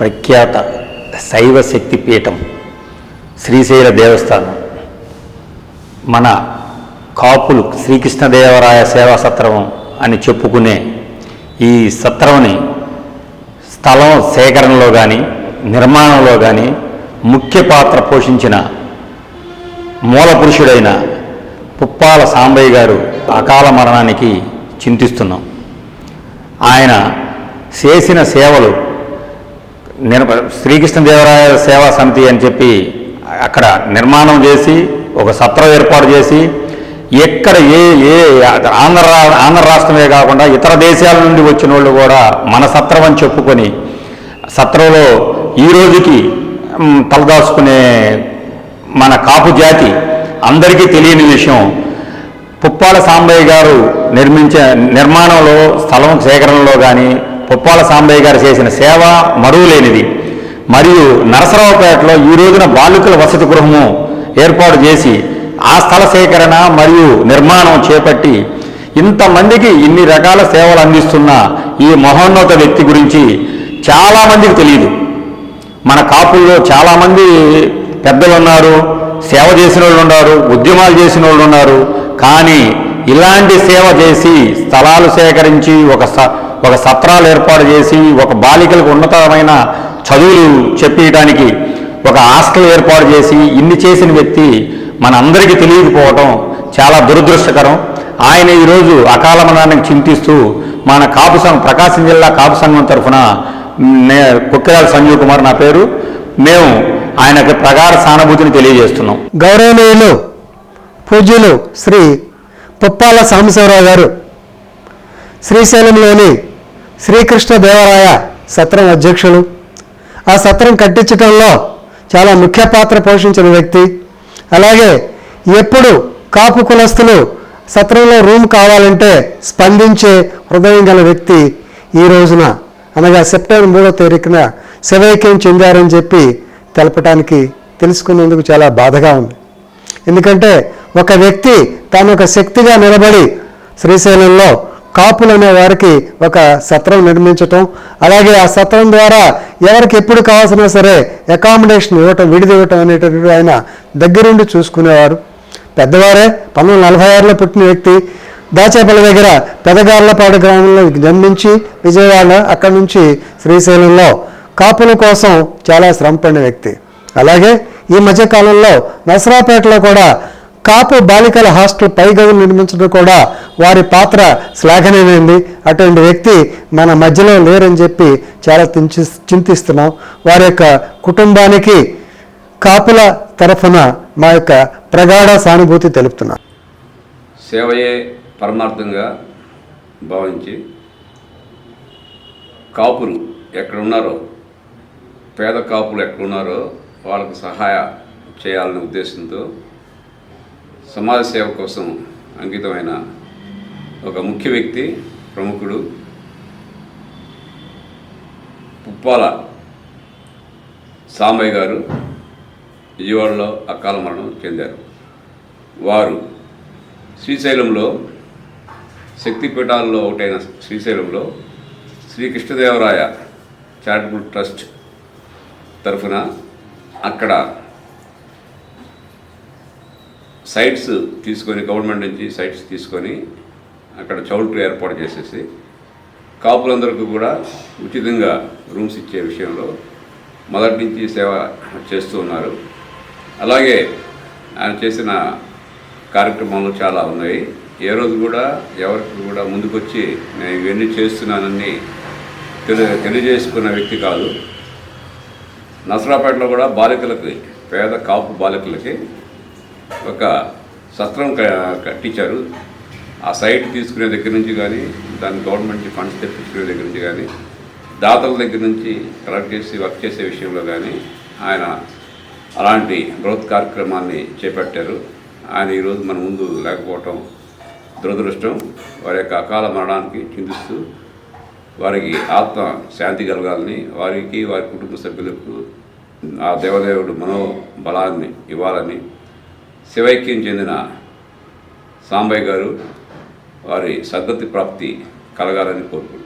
ప్రఖ్యాత శైవ శక్తి పీఠం శ్రీశైల దేవస్థానం. మన కాపులు శ్రీకృష్ణదేవరాయ సేవా సత్రం అని చెప్పుకునే ఈ సత్రంని స్థలం సేకరణలో కానీ నిర్మాణంలో కానీ ముఖ్య పాత్ర పోషించిన మూల పురుషుడైన పుప్పాల సాంబయ్య గారు అకాల మరణానికి చింతిస్తున్నాం. ఆయన చేసిన సేవలు నిర్ శ్రీకృష్ణదేవరాయ సేవా సమితి అని చెప్పి అక్కడ నిర్మాణం చేసి ఒక సత్రం ఏర్పాటు చేసి ఎక్కడ ఏ ఏ ఆంధ్ర ఆంధ్ర రాష్ట్రమే కాకుండా ఇతర దేశాల నుండి వచ్చిన వాళ్ళు కూడా మన సత్రం అని చెప్పుకొని సత్రంలో ఈ రోజుకి తలదాచుకునే మన కాపు జాతి అందరికీ తెలియని విషయం పుప్పాల సాంబయ్య గారు నిర్మించే నిర్మాణంలో స్థలం సేకరణలో కానీ పుప్పాల సాంబయ్య గారు చేసిన సేవ మరువులేనిది మరియు నరసరావుపేటలో ఈ రోజున బాలికల వసతి గృహము ఏర్పాటు చేసి ఆ స్థల సేకరణ మరియు నిర్మాణం చేపట్టి ఇంతమందికి ఇన్ని రకాల సేవలు అందిస్తున్న ఈ మహోన్నత వ్యక్తి గురించి చాలామందికి తెలియదు. మన కాపుల్లో చాలామంది పెద్దలు ఉన్నారు సేవ చేసిన వాళ్ళు ఉన్నారు ఉద్యమాలు చేసిన వాళ్ళు ఉన్నారు. కానీ ఇలాంటి సేవ చేసి స్థలాలు సేకరించి ఒక స్థ ఒక సత్రాలు ఏర్పాటు చేసి ఒక బాలికలకు ఉన్నతమైన చదువులు చెప్పియటానికి ఒక హాస్టల్ ఏర్పాటు చేసి ఇన్ని చేసిన వ్యక్తి మన అందరికీ తెలియకపోవటం చాలా దురదృష్టకరం. ఆయన ఈరోజు అకాల మరణానికి చింతిస్తూ మన కాపు సంఘం ప్రకాశం జిల్లా కాపు సంఘం తరఫున నే కుక్కిరాల సంజీవ్ కుమార్ నా పేరు. మేము ఆయనకు ప్రగాఢ సానుభూతిని తెలియజేస్తున్నాం. గౌరవనీయులు పూజ్యులు శ్రీ పుప్పాల సాంబశివరావు గారు శ్రీశైలంలోని శ్రీకృష్ణ దేవరాయ సత్రం అధ్యక్షులు. ఆ సత్రం కట్టించడంలో చాలా ముఖ్య పాత్ర పోషించిన వ్యక్తి. అలాగే ఎప్పుడు కాపు కులస్తులు సత్రంలో రూమ్ కావాలంటే స్పందించే హృదయం గల వ్యక్తి ఈ రోజున. అనగా సెప్టెంబర్ మూడో తారీఖున శవైక్యం చెందారని చెప్పి తెలపడానికి తెలుసుకున్నందుకు చాలా బాధగా ఉంది. ఎందుకంటే ఒక వ్యక్తి తాను ఒక శక్తిగా నిలబడి శ్రీశైలంలో కాపులు అనే వారికి ఒక సత్రం నిర్మించటం. అలాగే ఆ సత్రం ద్వారా ఎవరికి ఎప్పుడు కావాల్సినా సరే అకామిడేషన్ ఇవ్వటం విడిదివ్వటం అనేటటువంటి ఆయన దగ్గరుండి చూసుకునేవారు. పెద్దవారే పంతొమ్మిది నలభై ఆరులో పుట్టిన వ్యక్తి. దాచేపల్లి దగ్గర పెదగార్లపాడు గ్రామంలో జన్మించి విజయవాడ అక్కడి నుంచి శ్రీశైలంలో కాపుల కోసం చాలా శ్రమపడిన వ్యక్తి. అలాగే ఈ మధ్యకాలంలో నసరాపేటలో కూడా కాపు బాలికల హాస్టల్ పై గదులు నిర్మించడం కూడా వారి పాత్ర శ్లాఘనమైంది. అటువంటి వ్యక్తి మన మధ్యలో లేరని చెప్పి చాలా చింతిస్తున్నాం. వారి యొక్క కుటుంబానికి కాపుల తరఫున మా యొక్క ప్రగాఢ సానుభూతి తెలుపుతున్నాం. సేవయే పరమార్థంగా భావించి కాపులు ఎక్కడున్నారో పేద కాపులు ఎక్కడున్నారో వాళ్ళకు సహాయ చేయాలనే ఉద్దేశంతో సమాజ సేవ కోసం అంకితమైన ఒక ముఖ్య వ్యక్తి ప్రముఖుడు పుప్పాల సాంబయ్య గారు విజయవాడలో అకాల మరణం చెందారు. వారు శ్రీశైలంలో శక్తిపీఠాల్లో ఒకటైన శ్రీశైలంలో శ్రీకృష్ణదేవరాయ చారిటబుల్ ట్రస్ట్ తరఫున అక్కడ సైట్స్ తీసుకొని గవర్నమెంట్ నుంచి సైట్స్ తీసుకొని అక్కడ చౌల్ట్రీ ఏర్పాటు చేసేసి కాపులందరికీ కూడా ఉచితంగా రూమ్స్ ఇచ్చే విషయంలో మొదటి నుంచి సేవ చేస్తూ ఉన్నారు. అలాగే ఆయన చేసిన కార్యక్రమాలు చాలా ఉన్నాయి. ఏ రోజు కూడా ఎవరికి కూడా ముందుకొచ్చి నేను ఇవన్నీ చేస్తున్నానని తెలి తెలియజేసుకున్న వ్యక్తి కాదు. నసరాపేటలో కూడా బాలికలకి పేద కాపు బాలికలకి ఒక సత్రం క- కట్టించారు. ఆ సైట్ తీసుకునే దగ్గర నుంచి కానీ దాని గవర్నమెంట్ ఫండ్స్ తెప్పించుకునే దగ్గర నుంచి కానీ దాతల దగ్గర నుంచి కలెక్ట్ చేసి వర్క్ చేసే విషయంలో కానీ ఆయన అలాంటి గ్రోత్ కార్యక్రమాన్ని చేపట్టారు. ఆయన ఈరోజు మన ముందు లేకపోవటం దురదృష్టం. వారి యొక్క అకాల మరణానికి చింతిస్తూ వారికి ఆత్మ శాంతి కలగాలని వారికి వారి కుటుంబ సభ్యులకు ఆ దేవదేవుడు మనోబలాన్ని ఇవ్వాలని శివైక్యం చెందిన సాంబయ్య గారు వారి సద్గతి ప్రాప్తి కలగాలని కోరుకుంటున్నాను.